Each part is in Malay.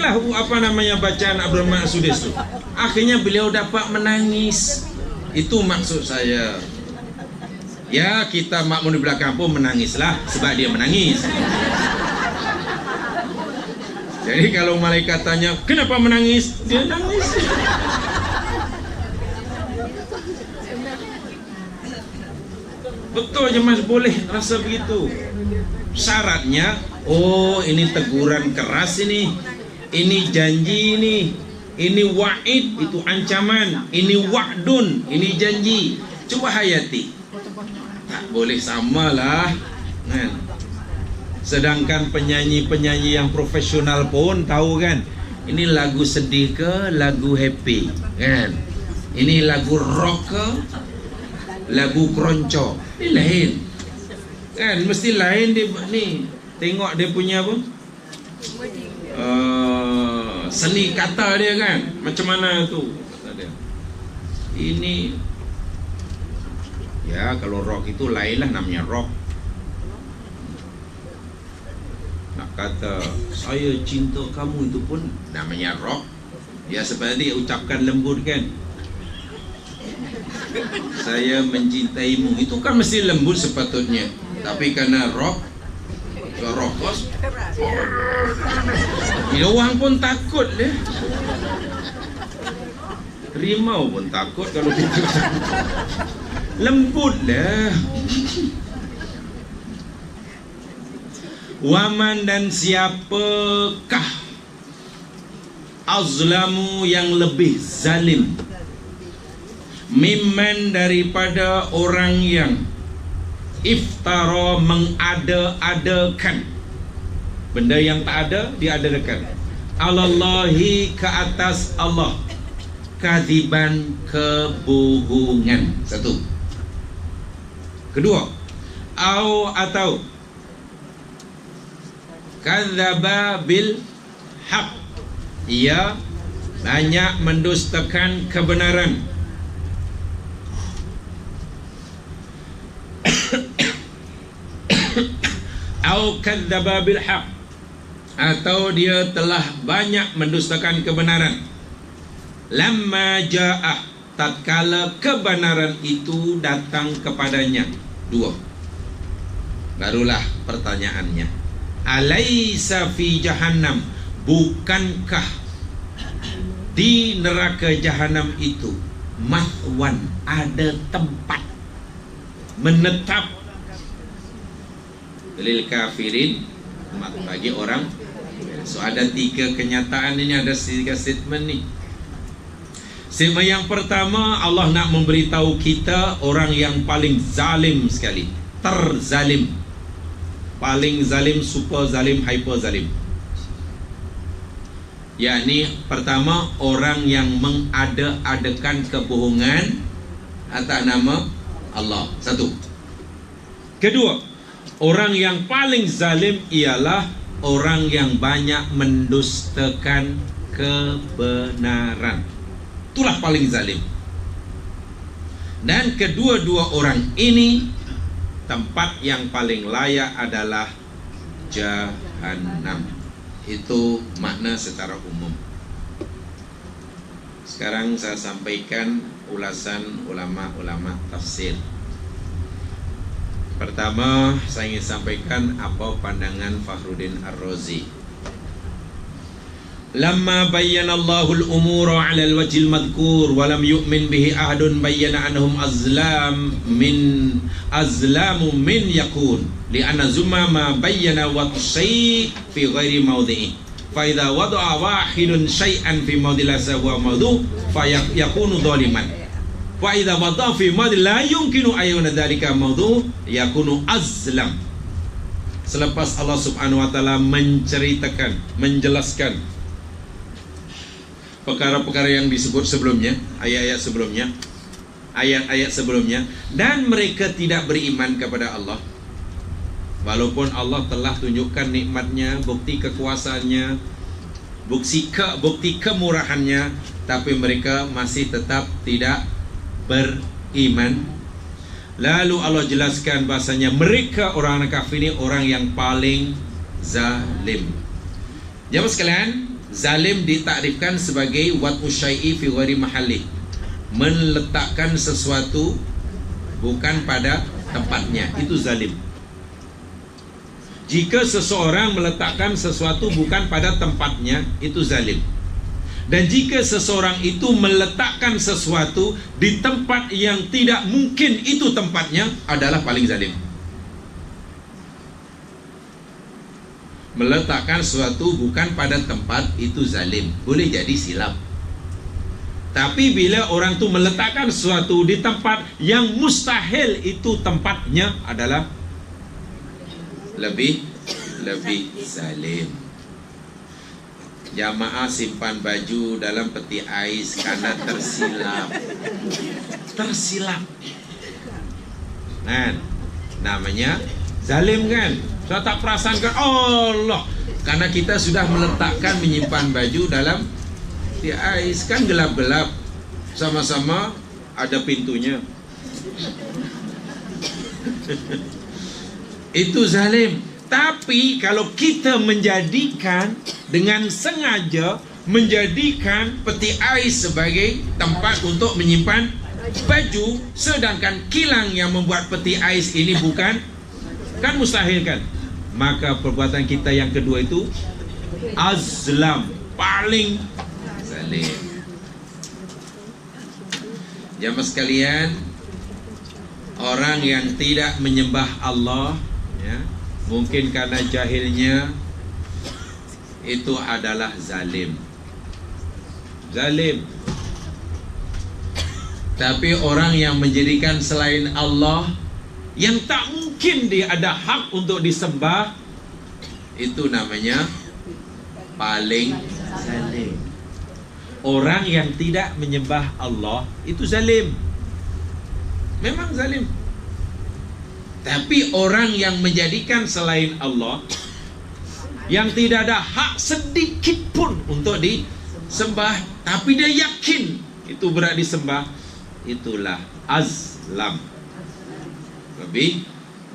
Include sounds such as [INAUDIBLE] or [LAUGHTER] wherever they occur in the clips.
lah apa namanya bacaan Abdul Rahman Sudais tu. Akhirnya beliau dapat menangis. Itu maksud saya. Ya kita makmum di belakang pun menangislah sebab dia menangis. Jadi kalau malaikat tanya kenapa menangis, dia nangis. Betul je mas boleh rasa begitu. Syaratnya, oh ini teguran keras ini, ini janji ini, ini wa'id itu ancaman, ini wa'dun ini janji. Cuba hayati. Tak boleh samalah. Kan? Sedangkan penyanyi-penyanyi yang profesional pun tahu kan, ini lagu sedih ke lagu happy, kan? Ini lagu rock ke lagu keroncong ni lain kan mesti lain dia ni tengok dia punya apa uh, seni kata dia kan? Macam mana tu? Ini ya kalau rock itu lain lah namanya rock. Nak kata saya cinta kamu itu pun namanya rock. Ya seperti ucapkan lembut kan? Saya mencintaimu. Itu kan mesti lembut sepatutnya. Tapi karena rock rokos ya orang pun takut deh rimau pun takut kalau gitu lembut dah waman dan siapakah azlamu yang lebih zalim? Mimman daripada orang yang iftara mengada-adakan. Benda yang tak ada diadakan. Alallahi ke atas Allah. Kadiban kebohongan satu. Kedua. Au atau kadzaba bil haq. Ia banyak mendustakan kebenaran au kadzdzaba bil haq atau dia telah banyak mendustakan kebenaran. Lamma jaa tatkala kebenaran itu datang kepadanya. Dua. Barulah pertanyaannya. Alaisa fi jahannam bukankah di neraka jahanam itu mahwan ada tempat menetap lil kafirin. Bagi orang. So ada tiga kenyataan ini ada tiga statement ni. Statement yang pertama Allah nak memberitahu kita orang yang paling zalim sekali. Terzalim. Paling zalim super zalim hyper zalim. Yakni pertama orang yang mengada-adakan kebohongan atas nama Allah. Satu. Kedua Orang yang paling zalim ialah orang yang banyak mendustakan kebenaran. Itulah paling zalim. Dan kedua-dua orang ini tempat yang paling layak adalah jahanam. Itu makna secara umum. Sekarang saya sampaikan ulasan ulama-ulama tafsir. Pertama, saya ingin sampaikan apa pandangan Fakhruddin Ar-Razi. Lamma bayyana Allahul umura 'ala al-wajh al-madhkur wa lam yu'min bihi ahadun bayyana annahum azlam min azlamu min yakun. Li'anna zumma ma bayyana wa shay fi ghairi mawdhi'i fa idza wada'a wahidun shay'an fi mawdhi la sawa mawdhu fa yakunu dhaliman Wa idza wada fi mad la yumkinu ayuna dzalika mawdu yakunu azlam. Selepas Allah Subhanahu wa taala menceritakan, menjelaskan perkara-perkara yang disebut sebelumnya, ayat-ayat sebelumnya, ayat-ayat sebelumnya dan mereka tidak beriman kepada Allah. Walaupun Allah telah tunjukkan nikmatnya, bukti kekuasaannya, bukti ke bukti kemurahannya, tapi mereka masih tetap tidak beriman. Lalu Allah jelaskan bahasanya mereka orang kafir ini orang yang paling zalim. Jemaah sekalian, Zalim ditakrifkan sebagai Wat'u syai'i fi ghairi mahalli. Meletakkan sesuatu Bukan pada tempatnya. Itu zalim. Jika seseorang meletakkan sesuatu bukan pada tempatnya Itu zalim dan jika seseorang itu meletakkan sesuatu di tempat yang tidak mungkin itu tempatnya adalah paling zalim. Meletakkan sesuatu bukan pada tempat itu zalim. Boleh jadi silap. Tapi bila orang tu meletakkan sesuatu di tempat yang mustahil itu tempatnya adalah lebih lebih zalim. Jamaah simpan baju dalam peti ais karena tersilap. Tersilap. Kan? Namanya zalim kan? Saya tak perasan kan? Allah. Karena kita sudah meletakkan menyimpan baju dalam peti ais kan gelap-gelap. Sama-sama ada pintunya. [LAUGHS] Itu zalim. Tapi kalau kita menjadikan dengan sengaja menjadikan peti ais sebagai tempat untuk menyimpan baju sedangkan kilang yang membuat peti ais ini bukan kan mustahil kan? Maka perbuatan kita yang kedua itu azlam paling zalim. Jamaah sekalian orang yang tidak menyembah Allah ya Mungkin karena jahilnya Itu adalah zalim. Zalim. Tapi orang yang menjadikan selain Allah Yang tak mungkin dia ada hak untuk disembah Itu namanya Paling zalim. Orang yang tidak menyembah Allah Itu zalim. Memang zalim. Tapi orang yang menjadikan selain Allah Yang tidak ada hak sedikit pun untuk disembah. Tapi dia yakin itu berat disembah. Itulah azlam. Lebih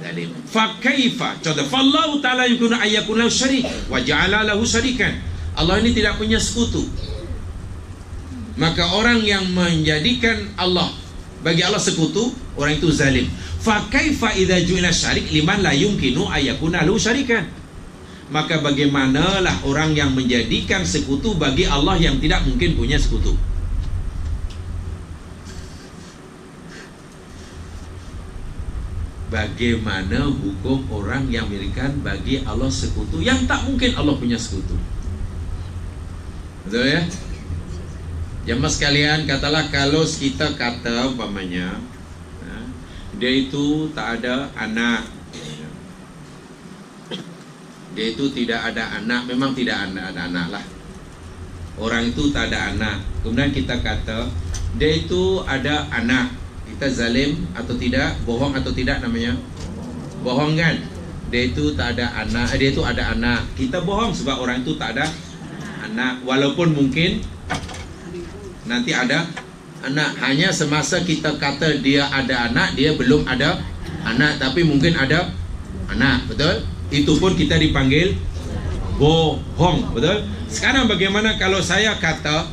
zalim. Fakaifa Contoh Fallahu ta'ala yukuna ayyakun lahu syarik Wa ja'ala lahu syarikan. Allah ini tidak punya sekutu. Maka orang yang menjadikan Allah Bagi Allah sekutu Orang itu zalim. Fa kaifa idza ju'ila syarik liman la yumkinu ayakuna lahu syarikan maka bagaimanalah orang yang menjadikan sekutu bagi Allah yang tidak mungkin punya sekutu Bagaimana hukum orang yang memberikan bagi Allah sekutu yang tak mungkin Allah punya sekutu Betul ya? Jemaah sekalian katalah kalau kita kata umpamanya dia itu tak ada anak dia itu tidak ada anak memang tidak ada, ada anak lah. Orang itu tak ada anak. Kemudian kita kata dia itu ada anak. Kita zalim atau tidak bohong atau tidak namanya? Bohong kan? Dia itu tak ada anak dia itu ada anak. Kita bohong sebab orang itu tak ada anak. Walaupun mungkin nanti ada anak. Hanya semasa kita kata dia ada anak dia belum ada anak. Tapi mungkin ada anak betul itu pun kita dipanggil bohong betul? Sekarang bagaimana kalau saya kata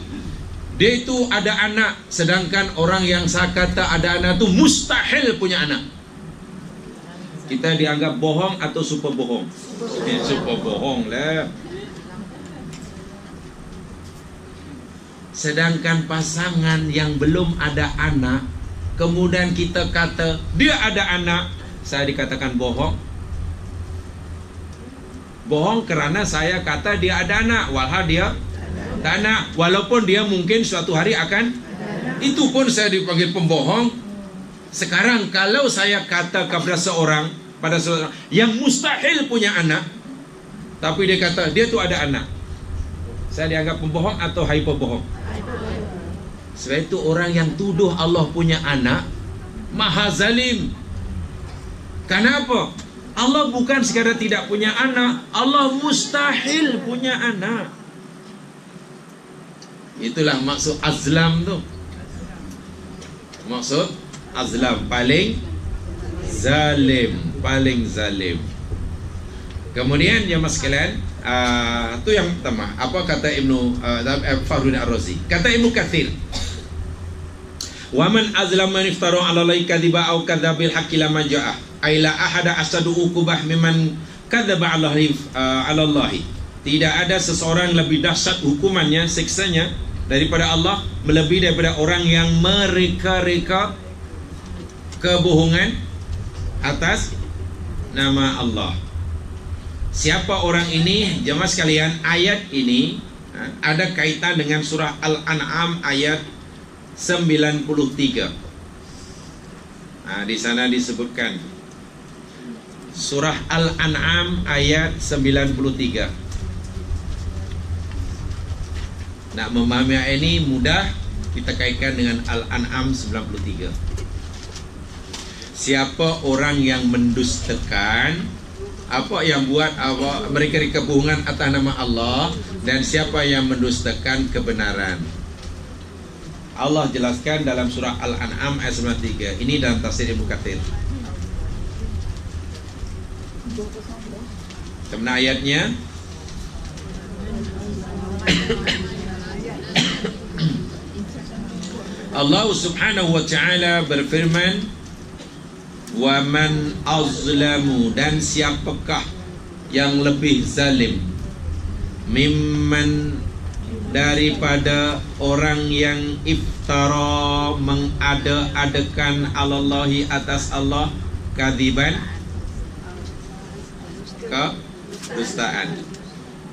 dia itu ada anak sedangkan orang yang saya kata ada anak itu mustahil punya anak. Kita dianggap bohong atau super bohong? Eh, super bohong lah. Sedangkan pasangan yang belum ada anak Kemudian kita kata Dia ada anak Saya dikatakan bohong Bohong kerana saya kata dia ada anak. Walhal dia tak anak. Walaupun dia mungkin suatu hari akan Itu pun saya dipanggil pembohong. Sekarang kalau saya kata kepada seorang Pada seorang Yang mustahil punya anak Tapi dia kata dia tu ada anak Saya dianggap pembohong atau hyperbohong? Sebab itu orang yang tuduh Allah punya anak Maha zalim. Kenapa? Allah bukan sekadar tidak punya anak Allah mustahil punya anak. Itulah maksud azlam tu. Maksud azlam paling zalim Paling zalim. Kemudian jemaah sekalian uh, tu yang pertama. Apa kata Ibnu uh, Fahrudin Ar-Razi? Kata Ibnu Katsir Waman azlam man iftara 'ala Allahi kadhiba aw kadzabil haqqi aila ahada asadu ukubah mimman kadzaba 'ala uh, Allahi tidak ada seseorang lebih dahsyat hukumannya siksanya daripada Allah melebihi daripada orang yang mereka-reka kebohongan atas nama Allah. Siapa orang ini? Jemaah sekalian, ayat ini ha, ada kaitan dengan surah Al-An'am ayat 93. Nah, di sana disebutkan surah Al-An'am ayat 93. Nak memahami ayat ini mudah kita kaitkan dengan Al-An'am 93. Siapa orang yang mendustakan apa yang buat apa mereka kebohongan atas nama Allah dan siapa yang mendustakan kebenaran. Allah jelaskan dalam surah Al-An'am ayat 93. Ini dalam tafsir Ibnu Katsir. Kemana ayatnya? Allah Subhanahu wa taala berfirman wa man azlamu dan siapakah yang lebih zalim mimman daripada orang yang iftara mengada-adakan Allahi atas Allah kadiban ke dustaan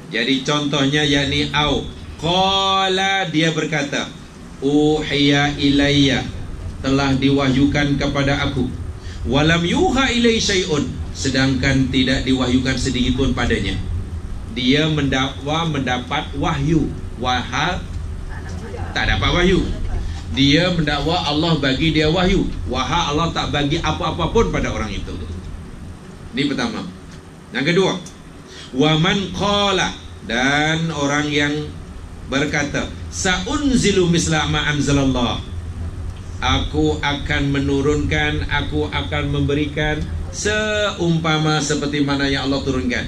jadi contohnya yakni au. Qala dia berkata uhiya ilayya. Telah diwahyukan kepada aku. Walam yuha ilai syai'un. Sedangkan tidak diwahyukan sedikit pun padanya. Dia mendakwa mendapat wahyu. Wahal tak dapat wahyu. Dia mendakwa Allah bagi dia wahyu. Wahal Allah tak bagi apa-apa pun pada orang itu. Ini pertama yang kedua waman qala dan orang yang berkata saunzilu misla ma anzalallah. Aku akan menurunkan aku akan memberikan seumpama seperti mana yang Allah turunkan.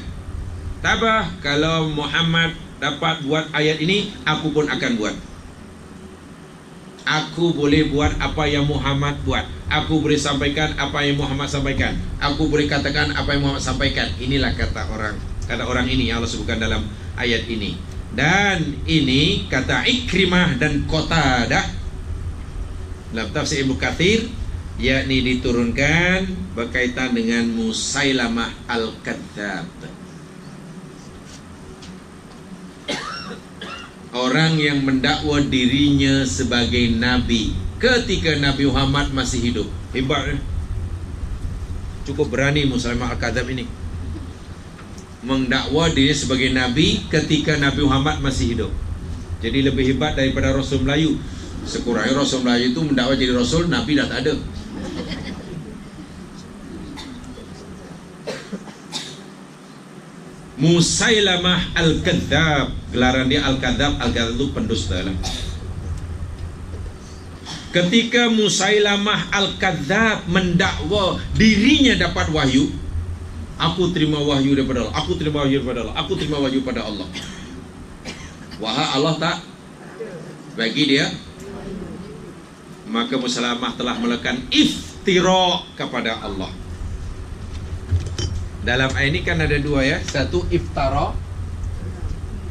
Tabah kalau Muhammad dapat buat ayat ini aku pun akan buat aku boleh buat apa yang Muhammad buat. Aku boleh sampaikan apa yang Muhammad sampaikan. Aku boleh katakan apa yang Muhammad sampaikan. Inilah kata orang kata orang ini yang Allah sebutkan dalam ayat ini. Dan ini kata Ikrimah dan Qatadah. Dalam tafsir Ibnu Katsir yakni diturunkan berkaitan dengan Musailamah al-Kadzdzab. Orang yang mendakwa dirinya sebagai nabi ketika Nabi Muhammad masih hidup. Hebat eh? Cukup berani Musailamah al-Kadzdzab ini mendakwa diri sebagai nabi ketika Nabi Muhammad masih hidup. Jadi lebih hebat daripada Rasul Melayu. Sekurangnya Rasul Melayu itu mendakwa jadi Rasul, Nabi dah tak ada. Musailamah Al-Kadzab Gelaran dia Al-Kadzab Al-Kadzab itu pendusta lah Ketika Musailamah Al-Kadzab mendakwa dirinya dapat wahyu Aku terima wahyu daripada Allah. Aku terima wahyu daripada Allah. Aku terima wahyu pada Allah. Wahai Allah tak bagi dia maka Musalamah telah melakukan iftira kepada Allah. Dalam ayat ini kan ada dua ya. Satu iftara.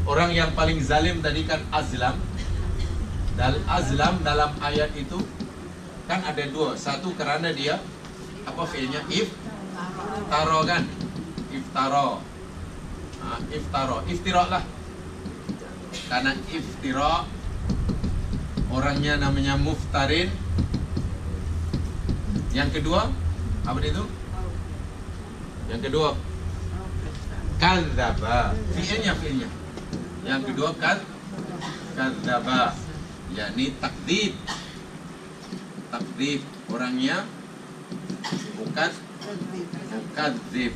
Orang yang paling zalim tadi kan azlam. Dan azlam dalam ayat itu kan ada dua. Satu kerana dia apa fiilnya if Iftaro kan Iftaro ha, Iftaro Iftira lah Karena iftira Orangnya namanya Muftarin Yang kedua Apa itu? Yang kedua Kadzaba Fi'ilnya fi'ilnya. Yang kedua kad Kadzaba yakni takdib Takdib Orangnya Bukan Mukadzib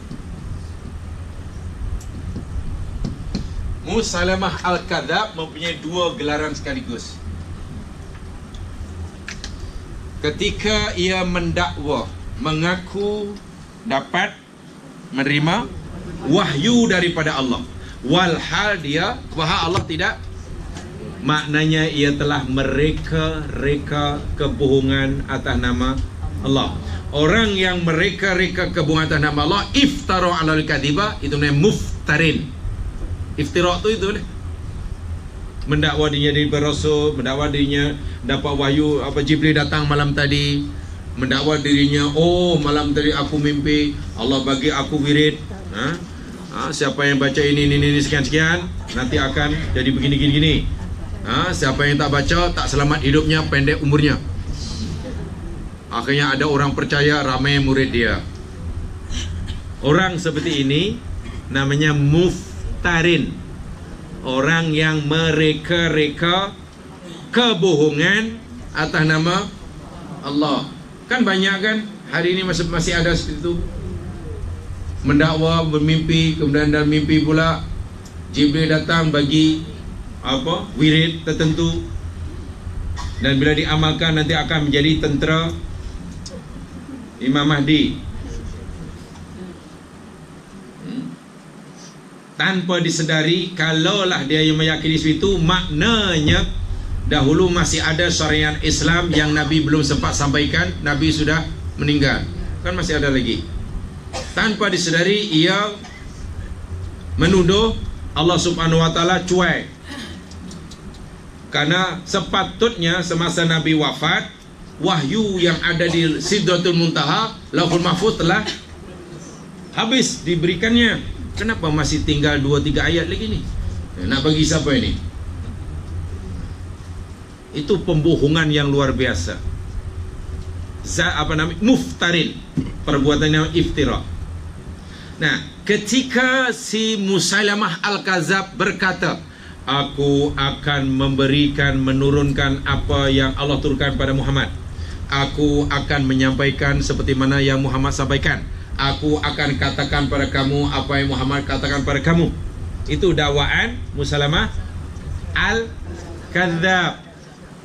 Musalamah Al-Kadab mempunyai dua gelaran sekaligus. Ketika ia mendakwa Mengaku dapat menerima wahyu daripada Allah. Walhal dia wahai Allah tidak. Maknanya ia telah mereka-reka kebohongan atas nama Allah. Orang yang mereka-reka kebohongan atas nama Allah iftara ala al-kadhiba itu namanya muftarin. Iftira tu itu ni mendakwa dirinya dari berasul mendakwa dirinya dapat wahyu apa Jibril datang malam tadi mendakwa dirinya oh malam tadi aku mimpi Allah bagi aku wirid. Ha? Ha, siapa yang baca ini ini ini sekian sekian nanti akan jadi begini gini gini. Ha, siapa yang tak baca tak selamat hidupnya pendek umurnya. Akhirnya ada orang percaya ramai murid dia. Orang seperti ini namanya muftarin. Orang yang mereka-reka kebohongan atas nama Allah. Kan banyak kan hari ini masih masih ada seperti itu. Mendakwa bermimpi kemudian dalam mimpi pula Jibril datang bagi apa? wirid tertentu dan bila diamalkan nanti akan menjadi tentera Imam Mahdi. tanpa disedari kalaulah dia yang meyakini itu maknanya dahulu masih ada syariat Islam yang Nabi belum sempat sampaikan Nabi sudah meninggal kan masih ada lagi tanpa disedari ia menuduh Allah Subhanahu wa taala cuek karena sepatutnya semasa Nabi wafat wahyu yang ada di Sidratul Muntaha Lauhul Mahfuz telah habis diberikannya Kenapa masih tinggal 2-3 ayat lagi ni? Nak bagi siapa ini? Itu pembohongan yang luar biasa. Za apa namanya? Muftarin. Perbuatan yang iftira. Nah, ketika si Musailamah Al-Kazab berkata, Aku akan memberikan, menurunkan apa yang Allah turunkan pada Muhammad. Aku akan menyampaikan seperti mana yang Muhammad sampaikan aku akan katakan pada kamu apa yang Muhammad katakan pada kamu. Itu dakwaan Musalamah al-kadzab.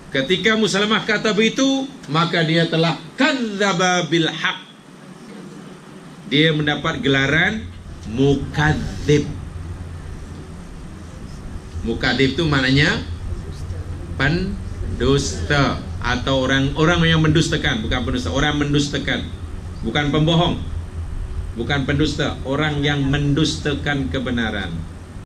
Ketika Musalamah kata begitu, maka dia telah kadzaba bil haq. Dia mendapat gelaran mukadzib. Mukadzib itu maknanya pendusta atau orang orang yang mendustakan, bukan pendusta, orang mendustakan, bukan pembohong bukan pendusta, orang yang mendustakan kebenaran.